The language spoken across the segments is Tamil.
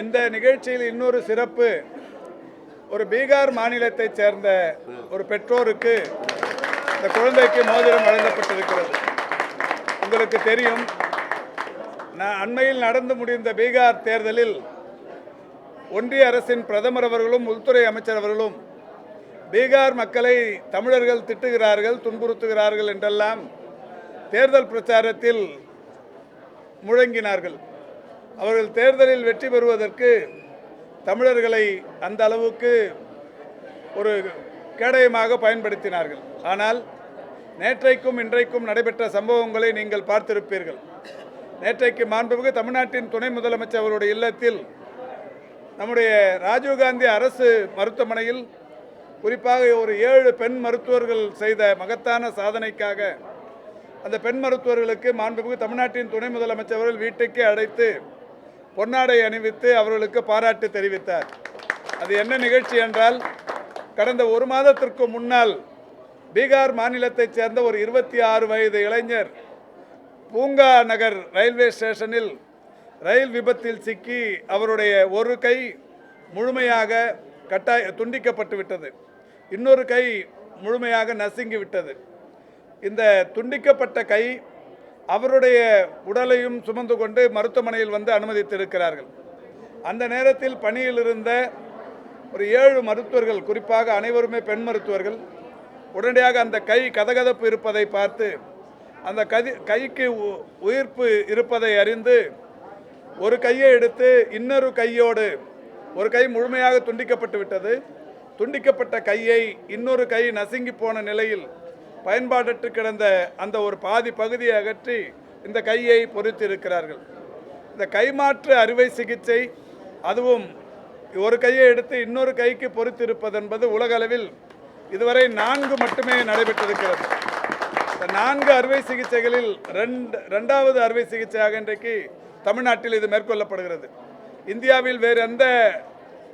இந்த நிகழ்ச்சியில் இன்னொரு சிறப்பு ஒரு பீகார் மாநிலத்தைச் சேர்ந்த ஒரு பெற்றோருக்கு இந்த குழந்தைக்கு மோதிரம் வழங்கப்பட்டிருக்கிறது. உங்களுக்கு தெரியும் நான் அண்மையில் நடந்து முடிந்த பீகார் தேர்தலில் ஒன்றிய அரசின் பிரதமர் அவர்களும் உள்துறை அமைச்சர் அவர்களும் பீகார் மக்களை தமிழர்கள் திட்டுகிறார்கள் துன்புறுத்துகிறார்கள் என்றெல்லாம் தேர்தல் பிரச்சாரத்தில் முழங்கினார்கள். அவர்கள் தேர்தலில் வெற்றி பெறுவதற்கு தமிழர்களை அந்த அளவுக்கு ஒரு கேடயமாக பயன்படுத்தினார்கள். ஆனால் நேற்றைக்கும் இன்றைக்கும் நடைபெற்ற சம்பவங்களை நீங்கள் பார்த்திருப்பீர்கள். நேற்றைக்கு மாண்புமிகு தமிழ்நாட்டின் துணை முதலமைச்சர் அவருடைய இல்லத்தில் நம்முடைய ராஜீவ்காந்தி அரசு மருத்துவமனையில் குறிப்பாக ஒரு ஏழு பெண் மருத்துவர்கள் செய்த மகத்தான சாதனைக்காக அந்த பெண் மருத்துவர்களுக்கு மாண்புமிகு தமிழ்நாட்டின் துணை முதலமைச்சர் அவர்கள் வீட்டுக்கே அழைத்து பொன்னாடை அணிவித்து அவர்களுக்கு பாராட்டு தெரிவித்தார். அது என்ன நிகழ்ச்சி என்றால் கடந்த ஒரு மாதத்திற்கு முன்னால் பீகார் மாநிலத்தைச் சேர்ந்த ஒரு இருபத்தி ஆறு வயது இளைஞர் பூங்கா நகர் ரயில்வே ஸ்டேஷனில் ரயில் விபத்தில் சிக்கி அவருடைய ஒரு கை முழுமையாக கட்டாய துண்டிக்கப்பட்டு விட்டது. இன்னொரு கை முழுமையாக நசுங்கி விட்டது. இந்த துண்டிக்கப்பட்ட கை அவருடைய உடலையும் சுமந்து கொண்டு மருத்துவமனையில் வந்து அனுமதித்திருக்கிறார்கள். அந்த நேரத்தில் பணியில் இருந்த ஒரு ஏழு மருத்துவர்கள் குறிப்பாக அனைவருமே பெண் மருத்துவர்கள் உடனடியாக அந்த கை கதகதப்பு இருப்பதை பார்த்து அந்த கதி கைக்கு உ- உயிர்ப்பு இருப்பதை அறிந்து ஒரு கையை எடுத்து இன்னொரு கையோடு ஒரு கை முழுமையாக துண்டிக்கப்பட்டு விட்டது. துண்டிக்கப்பட்ட கையை இன்னொரு கை நசுங்கி போன நிலையில் பயன்பாடற்று கிடந்த அந்த ஒரு பாதி பகுதியை அகற்றி இந்த கையை பொறித்திருக்கிறார்கள். இந்த கைமாற்று அறுவை சிகிச்சை அதுவும் ஒரு கையை எடுத்து இன்னொரு கைக்கு பொறுத்திருப்பது என்பது உலகளவில் இதுவரை நான்கு மட்டுமே நடைபெற்றிருக்கிறது. இந்த நான்கு அறுவை சிகிச்சைகளில் ரெண்டு ரெண்டாவது அறுவை சிகிச்சையாக இன்றைக்கு தமிழ்நாட்டில் இது மேற்கொள்ளப்படுகிறது. இந்தியாவில் வேறு எந்த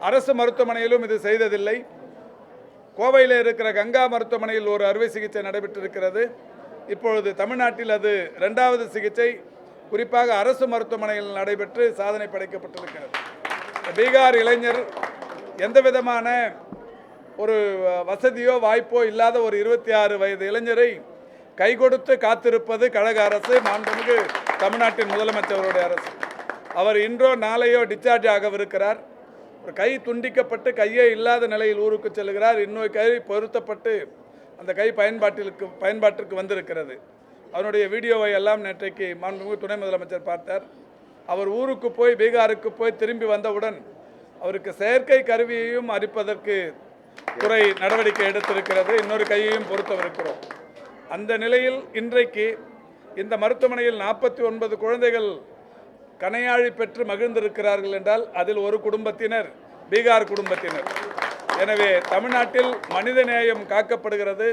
அரசு மருத்துவமனையிலும் இது செய்ததில்லை. கோவையில் இருக்கிற கங்கா மருத்துவமனையில் ஒரு அறுவை சிகிச்சை நடைபெற்றிருக்கிறது. இப்பொழுது தமிழ்நாட்டில் அது ரெண்டாவது சிகிச்சை. குறிப்பாக அரசு மருத்துவமனையில் நடைபெற்று சாதனை படைக்கப்பட்டிருக்கிறது. பீகார் இளைஞர் எந்த விதமான ஒரு வசதியோ வாய்ப்போ இல்லாத ஒரு இருபத்தி ஆறு வயது இளைஞரை கை கொடுத்து காத்திருப்பது கழக அரசு மாண்புமிகு தமிழ்நாட்டின் முதலமைச்சருடைய அரசு. அவர் இன்றோ நாளையோ டிஸ்சார்ஜ் ஆகவிருக்கிறார். ஒரு கை துண்டிக்கப்பட்டு கையே இல்லாத நிலையில் ஊருக்கு செல்கிறார். இன்னொரு கை பொருத்தப்பட்டு அந்த கை பயன்பாட்டிற்கு பயன்பாட்டிற்கு வந்திருக்கிறது. அவருடைய வீடியோவை எல்லாம் நேற்றைக்கு மாண்புமிகு துணை முதலமைச்சர் பார்த்தார். அவர் ஊருக்கு போய் பீகாருக்கு போய் திரும்பி வந்தவுடன் அவருக்கு செயற்கை கருவியையும் அரிப்பதற்கு துறை நடவடிக்கை எடுத்திருக்கிறது. இன்னொரு கையையும் பொறுத்தவிருக்கிறோம் அந்த நிலையில் இன்றைக்கு இந்த மருத்துவமனையில் நாற்பத்தி ஒன்பது குழந்தைகள் கனையாழி பெற்று மகிழ்ந்திருக்கிறார்கள் என்றால் அதில் ஒரு குடும்பத்தினர் பீகார் குடும்பத்தினர். எனவே தமிழ்நாட்டில் மனித நேயம் காக்கப்படுகிறது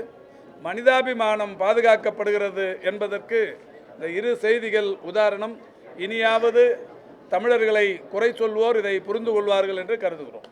மனிதாபிமானம் பாதுகாக்கப்படுகிறது என்பதற்கு இந்த இரு செய்திகள் உதாரணம். இனியாவது தமிழர்களை குறை சொல்வோர் இதை புரிந்து கொள்வார்கள் என்று கருதுகிறோம்.